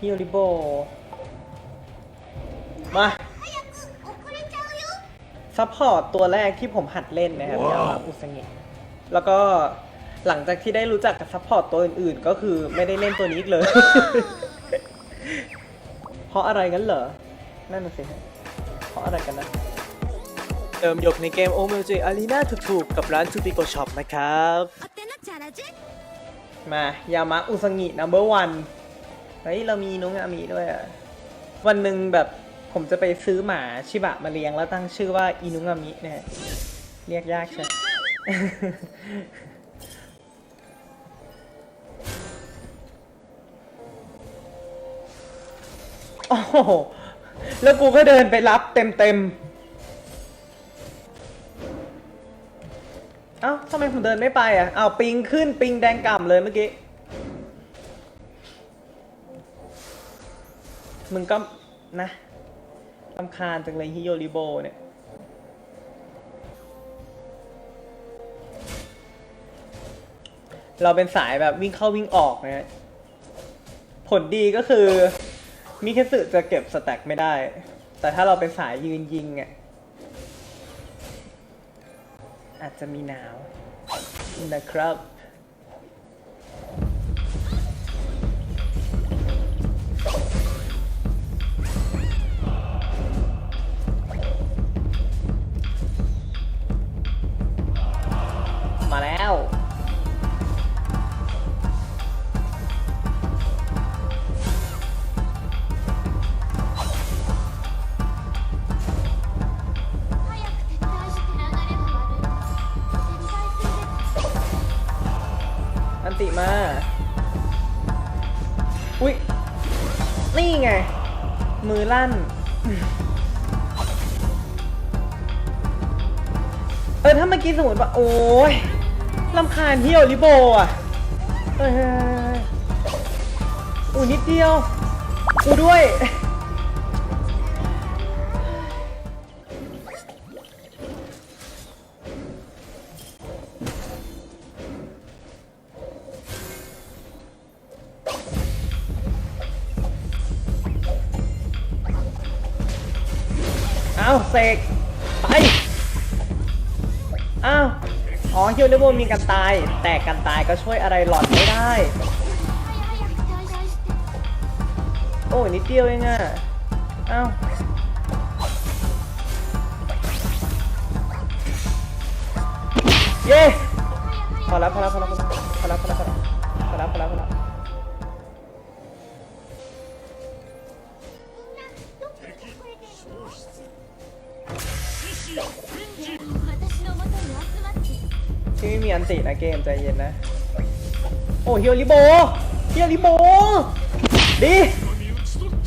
ฮิโอริโบ มาซัพพอร์ตตัวแรกที่ผมหัดเล่นนะครับยามาอุสงิแล้วก็หลังจากที่ได้รู้จักกับซัพพอร์ตตัวอื่นๆ ก็คือไม่ได้เล่นตัวนี้อีกเลย เพราะอะไรงั้นเหรอ นั่นน่ะสิฮะเพราะอะไรกันนะ เติมหยกในเกม o m g Arena ถูกๆ กับร้าน t u b i g o Shop นะครับ มายามะอุสงิ number one เฮ้ยเรามีนุ้งอามีด้วยอะวันหนึ่งแบบผมจะไปซื้อหมาชิบะมาเลี้ยงแล้วตั้งชื่อว่าอินุงามิเนี่ยเรียกยากใช่โอ้โห แล้วกูก็เดินไปรับเต็มเต็มเอ้าทำไมผมเดินไม่ไปอะอ้าวปิงขึ้นปิงแดงก่ำเลยเมื่อกี้ มึงก็นะลำคาญจังเลยฮิโยริโบเนี่ย เราเป็นสายแบบวิ่งเข้าวิ่งออกนะฮะ ผลดีก็คือ มิเคสึจะเก็บสแต็กไม่ได้ แต่ถ้าเราเป็นสายยืนยิงอะอาจจะมีหนาวนะครับ มือลั่น เออ ถ้าเมื่อกี้สมมติว่า โอ้ยลำคาญเที่ยวริโบอะ เอออูนิดเดียว กูด้วย เสกไปอ้าวอ๋อฮิวเลโบมีกันตาย แต่กันตายก็ช่วยอะไรหลอดไม่ได้ โอ้ยนิดเดียวเองอะอ้าวเย้พอแล้วพอแล้วพอแล้วพอแล้วพอแล้วพอแล้วพอแล้วพอแล้วพอแล้ว ที่ไม่มีอันตินะเกมใจเย็นนะ โอ้เฮียริโบเฮียริโบดี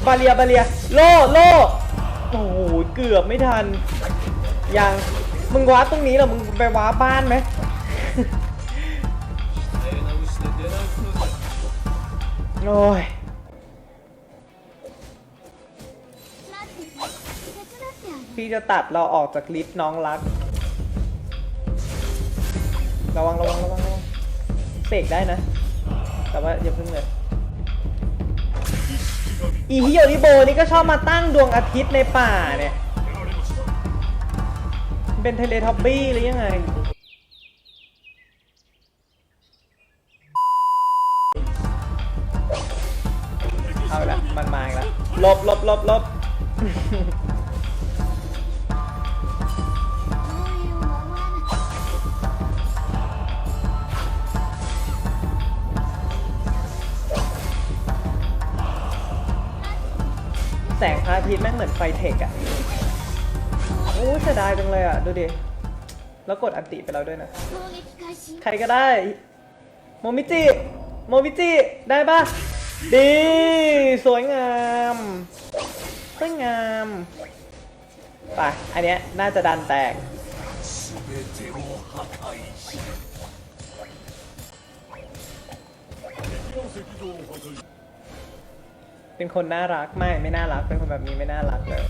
บาเลียบาเลียโลโลโอ้โหเกือบไม่ทัน ยัง มึงว้าตรงนี้เหรอมึงไปว้าบ้านไหมโอ้ย พี่จะตัดเราออกจากลิฟต์น้องรัก ระวังระวังระวังระวังเสกได้นะ แต่ว่าอย่าเพิ่งเลยอีฮิโอริโบนี่ก็ชอบมาตั้งดวงอาทิตย์ในป่าเนี่ย เป็นเทเลทอบบี้หรือยังไง เอาละมันมาอีกแล้วลบลบลบลบ พระอาทิตย์แม่งเหมือนไฟเทคอะโอ้เสียดายจังเลยอะดูดิ แล้วกดอันติไปแล้วด้วยนะ ใครก็ได้ โมมิจิ โมมิจิ ได้ปะดี สวยงาม สวยงามไปอันเนี้ยน่าจะดันแตก เป็นคนน่ารักไม่ไม่น่ารัก เป็นคนแบบนี้ไม่น่ารักเลย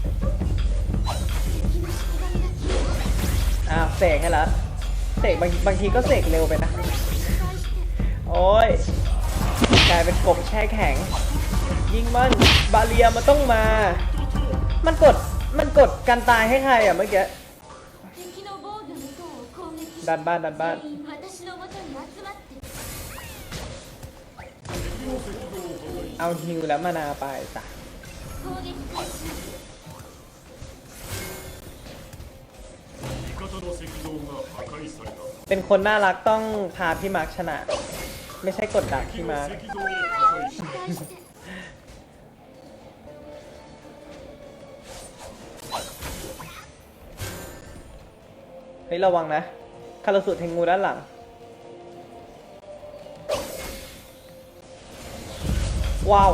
อ้าวเสกให้ละเสกบางบางทีก็เสกเร็วไปนะ โอ้ยกลายเป็นกบแช่แข็ง ยิงมันบาเลียมันต้องมา มันกดมันกดการตายให้ใครอะเมื่อกี้ดันบ้านดันบ้าน เอาฮิวแล้วมานาไปจ้ะเป็นคนน่ารักต้องพาพี่มาร์คชนะ ไม่ใช่กดดักพี่มาร์คเฮ้ยระวังนะคาราสุแทงงูด้านหลัง ว้าว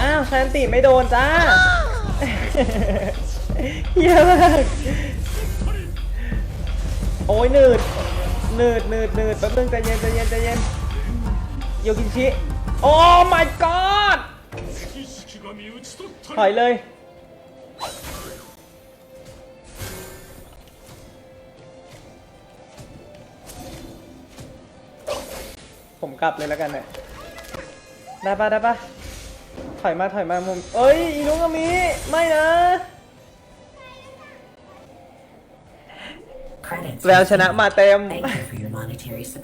อ้าวแันติไม่โดนจ้าเยอะมากโอ้ยหนืดหนืดหนืดหนืดแป๊บนึงใจเย็นใจเย็นใจเย็นโยกินชิ โอ้ my god ถอยเลย ผมกลับเลยแล้วกันเนี่ยได้ปะได้ปะถอยมาถอยมามุมเอ้ยอีนุกามิไม่นะแล้วชนะมาเต็ม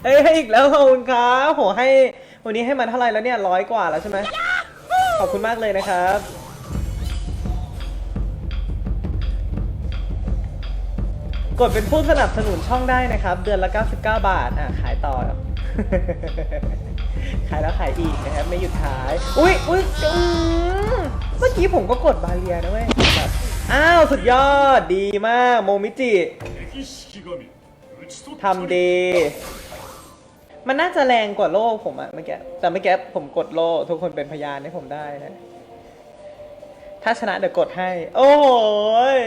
เอ้ยให้อีกแล้วขอบคุณครับโหให้วันนี้ให้มันเท่าไหร่แล้วเนี่ยร้อยกว่าแล้วใช่ไหมขอบคุณมากเลยนะครับกดเป็นผู้สนับสนุนช่องได้นะครับ เดือนละ 99 บาท อะ ขายต่อ ขายแล้วขายอีกนะครับไม่หยุดขาย อุ้ยอุ้ยเมื่อกี้ผมก็กดบาเรียนะเว้ยอ้าว สุดยอดดีมากโมมิจิทำดี มันน่าจะแรงกว่าโลกผมอะเมื่อกี้แต่เมื่อกี้ผมกดโลทุกคนเป็นพยานให้ผมได้นะ ถ้าชนะเดี๋ยวกดให้ โอ้ย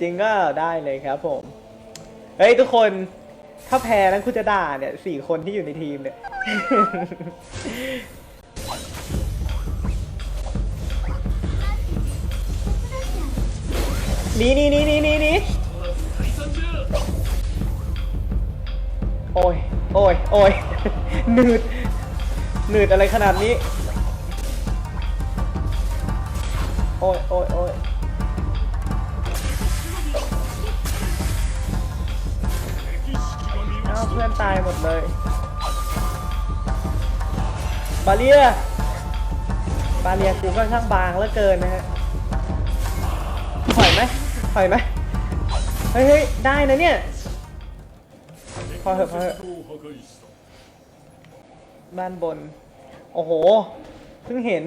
จริงก็ได้เลยครับผม เฮ้ย ทุกคน ถ้าแพ้นั้นคุณจะด่าเนี่ยสี่คนที่อยู่ในทีมเนี่ย นี่นี่นี่นี่นี่นี่โอ้ย โอ้ย โอ้ยหนืดหนืดอะไรขนาดนี้ โอ้ย โอ้ย โอ้ย ตายหมดเลย บาเลีย บาเลียกูก็ช่างบางเหลือเกินนะฮะถอยไหมถอยไหมเฮ้ยได้นะเนี่ย พอเถอะพอเถอะบ้านบน โอ้โห เพิ่งเห็น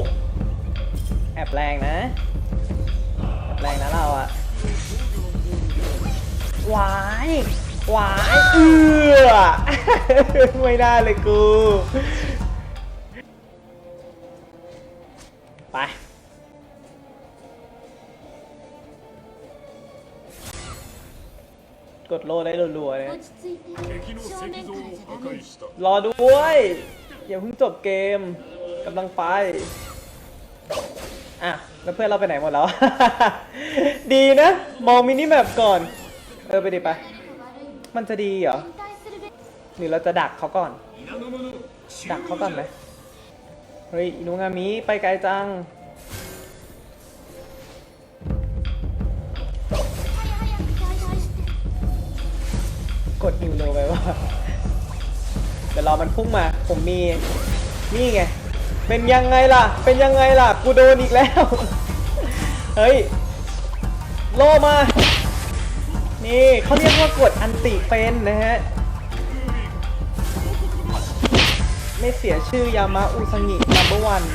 กแอบแรงนะแอบแรงนะเราอะวายวาย เอือไม่ได้เลยกู ไป กดโลได้รัวๆเลยรอด้วย อย่าเพิ่งจบเกมกำลังไป แล้วเพื่อนเราไปไหนหมดแล้ว ดีนะ มองมินิแมปก่อน เออไปดิไป มันจะดีเหรอ หรือเราจะดักเขาก่อน ดักเขาก่อนไหมเฮ้ยอินุงามิไปไกลจัง กดฮิวโลไปว่าเดี๋ยวรอมันพุ่งมา ผมมี นี่ไง เป็นยังไงล่ะ เป็นยังไงล่ะ กูโดนอีกแล้ว เฮ้ย โลมา นี่เขาเรียกว่ากดอันติเป็นนะฮะ ไม่เสียชื่อยามะอุซังิ number one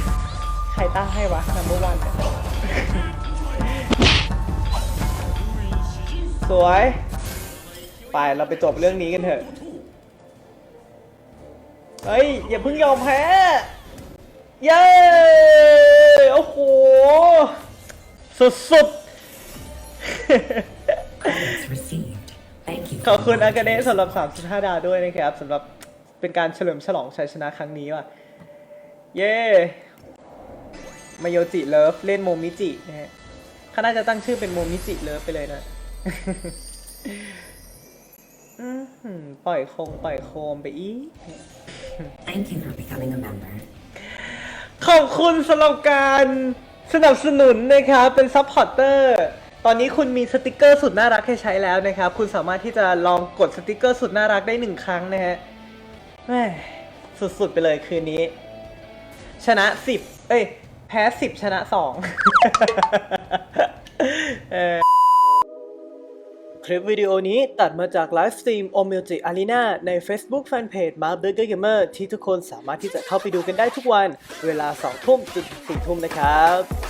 ใครตั้งให้วะ number one เนี่ยสวย ไปเราไปจบเรื่องนี้กันเถอะ เฮ้ย อย่าเพิ่งยอมแพ้ เย้ โอ้โห สุดๆ Credits received. Thank you. ขอบคุณ for your อากาเนะ monetary สำหรับ 35 ดาวด้วยนะครับสำหรับเป็นการเฉลิมฉลองชัยชนะครั้งนี้ว่ะ เย้มาโยจิเลิฟเล่นโมมิจินะฮะเขาน่าจะตั้งชื่อเป็นโมมิจิเลิฟไปเลยนะอื้อหือปล่อยโคงปล่อยโคมไปอีก Thank you for becoming a member. ขอบคุณสำหรับการสนับสนุนนะครับ เป็นซัพพอร์เตอร์ ตอนนี้คุณมีสติกเกอร์สุดน่ารักให้ใช้แล้วนะครับ คุณสามารถที่จะลองกดสติกเกอร์สุดน่ารักได้หนึ่งครั้งนะฮะแม่สุดๆไปเลยคืนนี้ ชนะสิบเอ้ย แพ้สิบชนะสอง ลิปวิดีโอนี้ตัดมาจากไลฟ์สตรีม o m u s i c Arena ใน Facebook Fanpage m a r b u r g e r Gamer ที่ทุกคนสามารถที่จะเข้าไปดูกันได้ทุกวัน เวลา 2 ทุ่มจนถึง4ทุ่มนะครับ